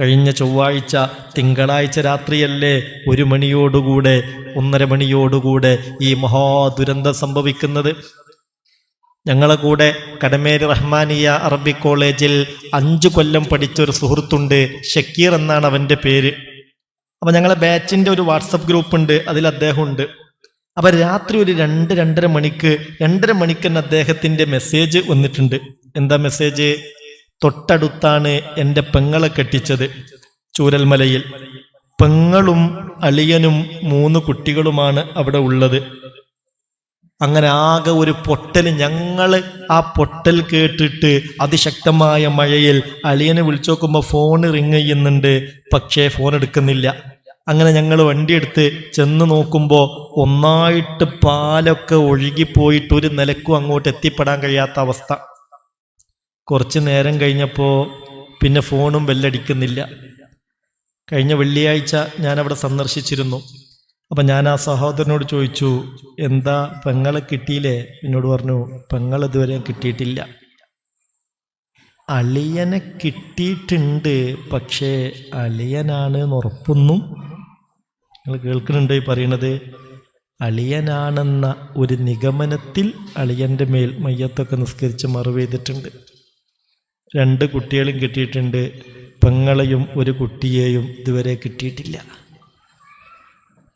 കഴിഞ്ഞ ചൊവ്വാഴ്ച തിങ്കളാഴ്ച രാത്രിയല്ലേ ഒരു മണിയോടുകൂടെ ഒന്നര മണിയോടുകൂടെ ഈ മഹാദുരന്തം സംഭവിക്കുന്നത്? ഞങ്ങളെ കൂടെ കടമേരി റഹ്മാനിയ അറബി കോളേജിൽ അഞ്ചു കൊല്ലം പഠിച്ചൊരു സുഹൃത്തുണ്ട് ഷക്കീർ എന്നാണ് അവന്റെ പേര്. അപ്പം ഞങ്ങളെ ബാച്ചിന്റെ ഒരു വാട്സപ്പ് ഗ്രൂപ്പ് ഉണ്ട് അതിൽ അദ്ദേഹം ഉണ്ട് അപ്പം രാത്രി ഒരു രണ്ട് രണ്ടര മണിക്ക് രണ്ടര മണിക്ക് തന്നെ അദ്ദേഹത്തിന്റെ മെസ്സേജ് വന്നിട്ടുണ്ട്. എന്താ മെസ്സേജ്? തൊട്ടടുത്താണ് എന്റെ പെങ്ങളെ കെട്ടിച്ചത് ചൂരൽമലയിൽ. പെങ്ങളും അളിയനും മൂന്ന് കുട്ടികളുമാണ് അവിടെ ഉള്ളത്. അങ്ങനെ ആകെ ഒരു പൊട്ടൽ. ഞങ്ങൾ ആ പൊട്ടൽ കേട്ടിട്ട് അതിശക്തമായ മഴയിൽ അളിയനെ വിളിച്ചു നോക്കുമ്പോൾ ഫോൺ റിങ് ചെയ്യുന്നുണ്ട്. പക്ഷേ ഫോൺ എടുക്കുന്നില്ല. അങ്ങനെ ഞങ്ങൾ വണ്ടിയെടുത്ത് ചെന്ന് നോക്കുമ്പോൾ ഒന്നായിട്ട് പാലൊക്കെ ഒഴുകിപ്പോയിട്ട് ഒരു നിലക്കും അങ്ങോട്ട് എത്തിപ്പെടാൻ കഴിയാത്ത അവസ്ഥ. കുറച്ച് നേരം കഴിഞ്ഞപ്പോൾ പിന്നെ ഫോണും ബെല്ലടിക്കുന്നില്ല. കഴിഞ്ഞ വെള്ളിയാഴ്ച ഞാൻ അവിടെ സന്ദർശിച്ചിരുന്നു. അപ്പം ഞാൻ ആ സഹോദരനോട് ചോദിച്ചു എന്താ പെങ്ങളെ കിട്ടിയില്ലേ? എന്നോട് പറഞ്ഞു പെങ്ങൾ ഇതുവരെ കിട്ടിയിട്ടില്ല. അളിയനെ കിട്ടിയിട്ടുണ്ട് പക്ഷേ അളിയനാണ് എന്ന് ഉറപ്പൊന്നും. നിങ്ങൾ കേൾക്കുന്നുണ്ട് ഈ പറയണത്? അളിയനാണെന്ന ഒരു നിഗമനത്തിൽ അളിയന്റെ മേൽ മയ്യത്തൊക്കെ നിസ്കരിച്ച് മറവ് ചെയ്തിട്ടുണ്ട് രണ്ട് കുട്ടികളും കിട്ടിയിട്ടുണ്ട്. പെങ്ങളെയും ഒരു കുട്ടിയെയും ഇതുവരെ കിട്ടിയിട്ടില്ല.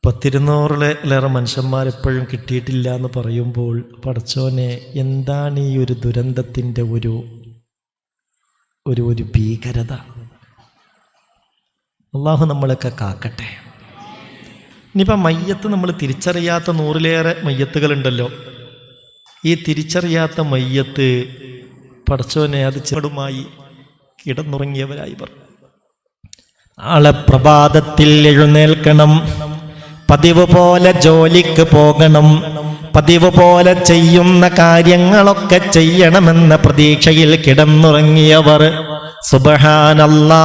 പത്തിരുന്നൂറിലേറെ മനുഷ്യന്മാരെപ്പോഴും കിട്ടിയിട്ടില്ല എന്ന് പറയുമ്പോൾ പടച്ചോനെ എന്താണ് ഈ ഒരു ദുരന്തത്തിന്റെ ഒരു ഒരു ഒരു ഭീകരത? അള്ളാഹു നമ്മളൊക്കെ കാക്കട്ടെ. ഇനിയിപ്പോൾ മയ്യത്ത് നമ്മൾ തിരിച്ചറിയാത്ത നൂറിലേറെ മയ്യത്തുകളുണ്ടല്ലോ. ഈ തിരിച്ചറിയാത്ത മയ്യത്ത് പടച്ചോനെ അത് ചെറുടുമായി കിടന്നുറങ്ങിയവരായി പറഞ്ഞു. നാളെ പ്രഭാതത്തിൽ എഴുന്നേൽക്കണം. പതിവ് പോലെ ജോലിക്ക് പോകണം. പതിവ് പോലെ ചെയ്യുന്ന കാര്യങ്ങളൊക്കെ ചെയ്യണമെന്ന പ്രതീക്ഷയിൽ കിടന്നുറങ്ങിയവർ സുബഹാനല്ലാ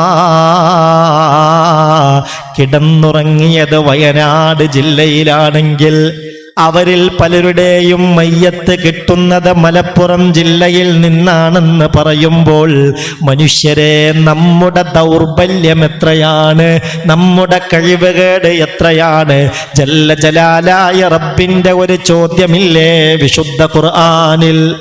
കിടന്നുറങ്ങിയത് വയനാട് ജില്ലയിലാണെങ്കിൽ അവരിൽ പലരുടെയും മയ്യത്ത് കിട്ടുന്നത് മലപ്പുറം ജില്ലയിൽ നിന്നാണെന്ന് പറയുമ്പോൾ മനുഷ്യരെ നമ്മുടെ ദൗർബല്യം എത്രയാണ്? നമ്മുടെ കഴിവുകേട് എത്രയാണ്? ജല്ല ജലാലായ റബ്ബിന്റെ ഒരു ചോദ്യമില്ലേ വിശുദ്ധ ഖുർആാനിൽ?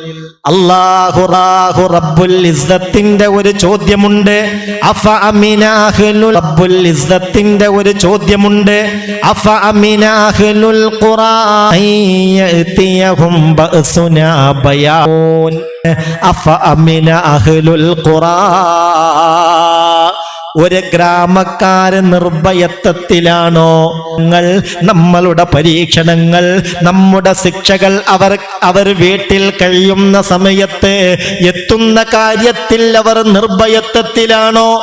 അല്ലാഹു റാഹു റബ്ബുൽ ഇസ്സത്തിന്റെ ഒരു ചോദ്യമുണ്ട്. അഫ അമിനാഹ്ലുൽ റബ്ബുൽ ഇസ്സത്തിന്റെ ഒരു ചോദ്യമുണ്ട്. അഫ അമിനാഹ്ലുൽ ഖുറാൻ അഫ അമിന അഹ്ലുൽ ഖുറാ ഒരു ഗ്രാമക്കാരൻ നിർഭയത്വത്തിലാണോ ഞങ്ങൾ നമ്മളുടെ പരീക്ഷണങ്ങൾ നമ്മുടെ ശിക്ഷകൾ അവർ അവർ വീട്ടിൽ കഴിയുന്ന സമയത്ത് എത്തുന്ന കാര്യത്തിൽ അവർ നിർഭയത്വത്തിലാണോ.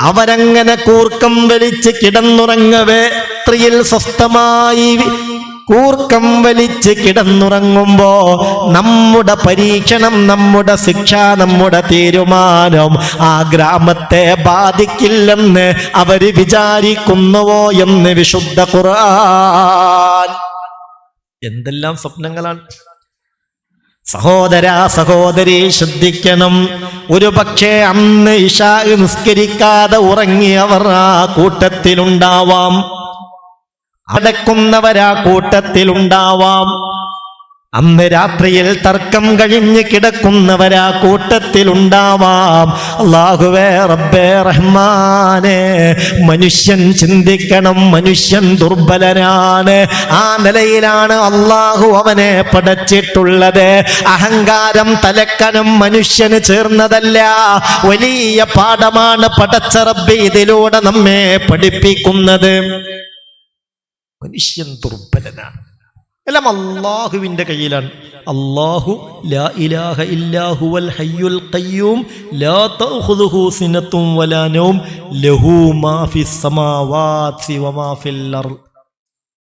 അവരങ്ങനെ കൂർക്കം വലിച്ച് കിടന്നുറങ്ങവേ സ്വസ്ഥമായി കൂർക്കം വലിച്ച് കിടന്നുറങ്ങുമ്പോ നമ്മുടെ പരീക്ഷണം നമ്മുടെ ശിക്ഷ നമ്മുടെ തീരുമാനം ആ ഗ്രാമത്തെ ബാധിക്കില്ലെന്ന് അവർ വിചാരിക്കുന്നുവോ എന്ന് വിശുദ്ധ ഖുർആൻ. എന്തെല്ലാം സ്വപ്നങ്ങളാണ്. സഹോദര സഹോദരി ശ്രദ്ധിക്കണം. ഒരു പക്ഷേ അന്ന് ഇഷാ നിസ്കരിക്കാതെ ഉറങ്ങിയവർ ആ കൂട്ടത്തിലുണ്ടാവാം. അടക്കുന്നവരാ കൂട്ടത്തിലുണ്ടാവാം. അന്ന് രാത്രിയിൽ തർക്കം കഴിഞ്ഞ് കിടക്കുന്നവരാ കൂട്ടത്തിലുണ്ടാവാം. അള്ളാഹുവേ റബ്ബേ റഹ്മാനെ മനുഷ്യൻ ചിന്തിക്കണം മനുഷ്യൻ ദുർബലനാണ്. ആ നിലയിലാണ് അള്ളാഹു അവനെ പടച്ചിട്ടുള്ളത്. അഹങ്കാരം തലക്കനും മനുഷ്യന് ചേർന്നതല്ല. വലിയ പാഠമാണ് പടച്ച റബ്ബ് ഇതിലൂടെ നമ്മെ പഠിപ്പിക്കുന്നത്. മനുഷ്യൻ ദുർബലനാണ് എല്ലാം അള്ളാഹുവിന്റെ കയ്യിലാണ്. അള്ളാഹു ലാ ഇലാഹ ഇല്ലാഹുവൽ ഹയ്യുൽ ഖയ്യൂം ലാ തഖുദുഹു സിനത്തും വലാ നൗം ലഹു മാ ഫിസ് സമാവാതി വമാ ഫിൽ അർ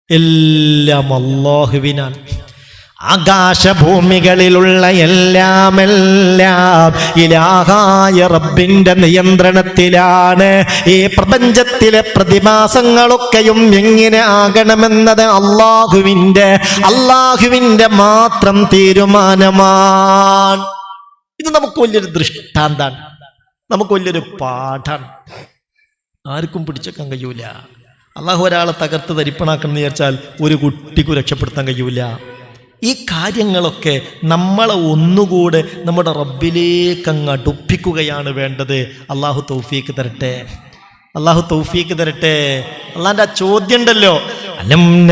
എല്ലാം അള്ളാഹുവിനാണ്. ആകാശഭൂമികളിലുള്ള എല്ലാമെല്ലാം എല്ലാം ഇലാഹായ റബ്ബിന്റെ നിയന്ത്രണത്തിലാണ്. ഈ പ്രപഞ്ചത്തിലെ പ്രതിമാസങ്ങളൊക്കെയും എങ്ങനെ ആകണമെന്നത് അള്ളാഹുവിന്റെ അള്ളാഹുവിന്റെ മാത്രം തീരുമാനമാണ്. ഇത് നമുക്ക് വലിയൊരു ദൃഷ്ടാന്താണ്. നമുക്ക് വലിയൊരു പാഠാണ്. ആർക്കും പിടിച്ചേക്കാൻ കഴിയൂല. അള്ളാഹു ഒരാളെ തകർത്ത് തരിപ്പണാക്കണം എന്ന് വിചാരിച്ചാൽ ഒരു കുട്ടിക്കും രക്ഷപ്പെടുത്താൻ കഴിയൂല. ഈ കാര്യങ്ങളൊക്കെ നമ്മളെ ഒന്നുകൂടെ നമ്മുടെ റബ്ബിലേക്ക് അങ്ങ് അടുപ്പിക്കുകയാണ് വേണ്ടത്. അള്ളാഹു തൗഫീക്ക് തരട്ടെ. അള്ളാഹു തൗഫീക്ക് തരട്ടെ. അള്ളാഹിന്റെ ആ ചോദ്യം ഉണ്ടല്ലോ അലം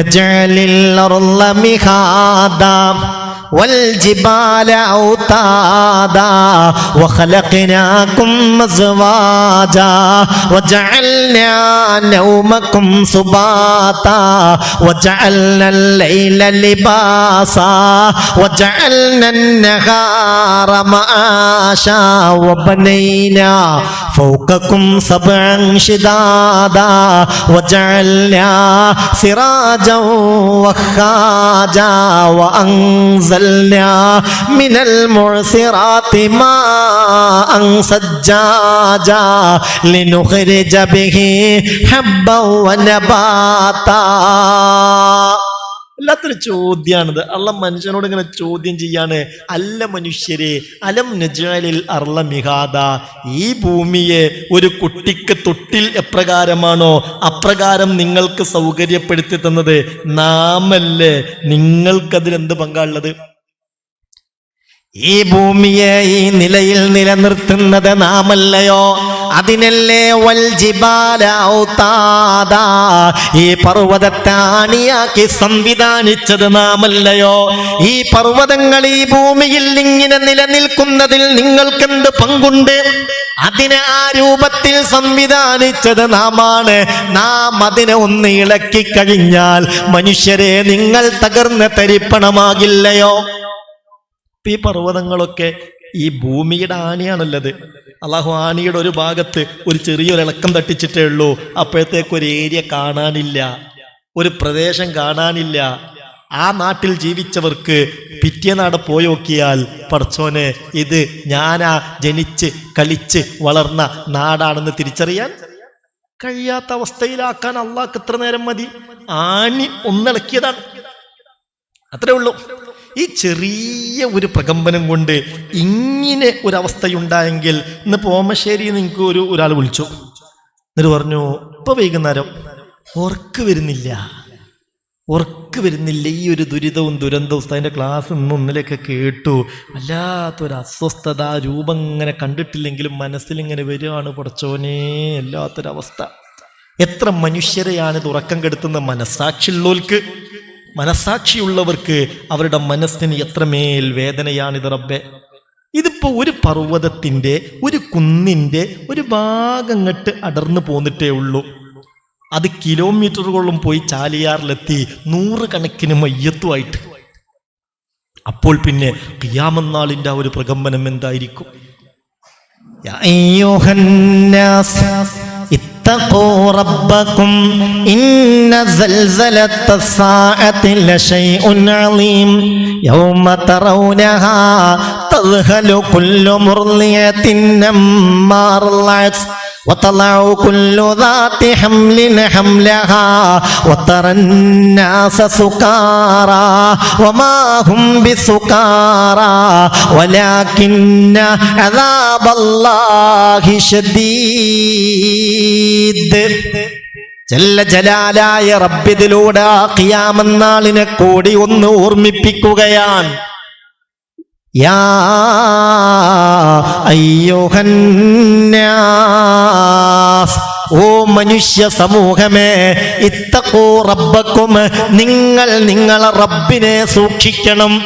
والجبال أوتادا وخلقناكم أزواجا وجعلنا نومكم سباتا وجعلنا الليل لباسا وجعلنا النهار معاشا وبنينا فوقكم سبعا شدادا وجعلنا سراجا وخاجا وأنزلنا من المعصرات ماء سجاجا لنخرج به حبا ونباتا വല്ലാത്തൊരു ചോദ്യമാണിത് അള്ള മനുഷ്യനോട് ഇങ്ങനെ ചോദ്യം ചെയ്യാണ്. അല്ല മനുഷ്യരെ അലം നജാലിൽ അർള മിഹാദ. ഈ ഭൂമിയെ ഒരു കുട്ടിക്ക് തൊട്ടിൽ എപ്രകാരമാണോ അപ്രകാരം നിങ്ങൾക്ക് സൗകര്യപ്പെടുത്തി തന്നത്? നാമല്ലേ നിങ്ങൾക്കതിലെന്ത് പങ്കാളുള്ളത് ഈ ഭൂമിയെ ഈ നിലയിൽ നിലനിർത്തുന്നത് നാമല്ലയോ? അതിനല്ലേ വൽ ജിബാല ഈ പർവതത്തെ ആണിയാക്കി സംവിധാനിച്ചത് നാമല്ലയോ? ഈ പർവതങ്ങൾ ഈ ഭൂമിയിൽ ഇങ്ങനെ നിലനിൽക്കുന്നതിൽ നിങ്ങൾക്കെന്ത് പങ്കുണ്ട്? അതിനെ ആ രൂപത്തിൽ സംവിധാനിച്ചത് നാമാണ്. നാം അതിനെ ഒന്ന് ഇളക്കി കഴിഞ്ഞാൽ മനുഷ്യരെ നിങ്ങൾ തകർന്ന് തരിപ്പണമാകില്ലയോ? ഈ പർവതങ്ങളൊക്കെ ഈ ഭൂമിയുടെ ആണിയാണുള്ളത് അള്ളാഹു ആണിയുടെ ഒരു ഭാഗത്ത് ഒരു ചെറിയൊരു ഇളക്കം തട്ടിച്ചിട്ടേ ഉള്ളൂ. അപ്പോഴത്തേക്ക് ഒരു ഏരിയ കാണാനില്ല. ഒരു പ്രദേശം കാണാനില്ല. ആ നാട്ടിൽ ജീവിച്ചവർക്ക് പിറ്റേനാട് പോയി നോക്കിയാൽ പടച്ചോനെ ഇത് ഞാനാ ജനിച്ച് കളിച്ച് വളർന്ന നാടാണെന്ന് തിരിച്ചറിയാൻ കഴിയാത്ത അവസ്ഥയിലാക്കാൻ അള്ളാഹ് ഇത്ര നേരം മതി? ആണി ഒന്നിളക്കിയതാണ്. അത്രേ ഉള്ളൂ. ഈ ചെറിയ ഒരു പ്രകമ്പനം കൊണ്ട് ഇങ്ങനെ ഒരവസ്ഥയുണ്ടായെങ്കിൽ ഇന്ന് പോമശ്ശേരി നിങ്ങൾക്ക് ഒരു ഒരാൾ വിളിച്ചു. എന്നിട്ട് പറഞ്ഞു ഇപ്പൊ വൈകുന്നേരം ഉറക്ക് വരുന്നില്ല. ഉറക്ക് വരുന്നില്ല. ഈ ഒരു ദുരിതവും ദുരന്തവും അതിന്റെ ക്ലാസ് ഇന്ന് ഒന്നിലൊക്കെ കേട്ടു. വല്ലാത്തൊരു അസ്വസ്ഥത രൂപം ഇങ്ങനെ കണ്ടിട്ടില്ലെങ്കിലും മനസ്സിലിങ്ങനെ വരികയാണ് പടച്ചോനെ. വല്ലാത്തൊരവസ്ഥ. എത്ര മനുഷ്യരെയാണ് ഇത് ഉറക്കം കെടുത്തുന്ന മനസ്സാക്ഷിയുള്ളവർക്ക് മനസാക്ഷിയുള്ളവർക്ക് അവരുടെ മനസ്സിന് എത്രമേൽ വേദനയാണിത് റബ്ബെ. ഇതിപ്പോ ഒരു പർവതത്തിന്റെ ഒരു കുന്നിന്റെ ഒരു ഭാഗം അങ്ങട്ട് അടർന്നു പോന്നിട്ടേ ഉള്ളൂ. അത് കിലോമീറ്ററുകളും പോയി ചാലിയാറിലെത്തി നൂറുകണക്കിന് മയ്യത്തുമായിട്ട്. അപ്പോൾ പിന്നെ കിയാമന്നാളിന്റെ ആ ഒരു പ്രകമ്പനം എന്തായിരിക്കും? يا أيها الناس اتقوا ربكم إن زلزلة الساعة لشيء عظيم يوم ترونها تذهل كل مرضية عما أرضعت وتضع كل ذات حمل حملها وترى الناس سكارى وما هم بسكارى ولكن عذاب الله شديد ജല്ല ജലാലായ റബ്ബിതിലൂടെ ആ ഖിയാമന്നാളിനെ കൂടി ഒന്ന് ഓർമ്മിപ്പിക്കുകയാണ് യാ അയ്യോഹന്നാസ് ഓ മനുഷ്യ സമൂഹമേ ഇത്തക്കോ റബ്ബക്കും നിങ്ങൾ നിങ്ങളെ റബ്ബിനെ സൂക്ഷിക്കണം.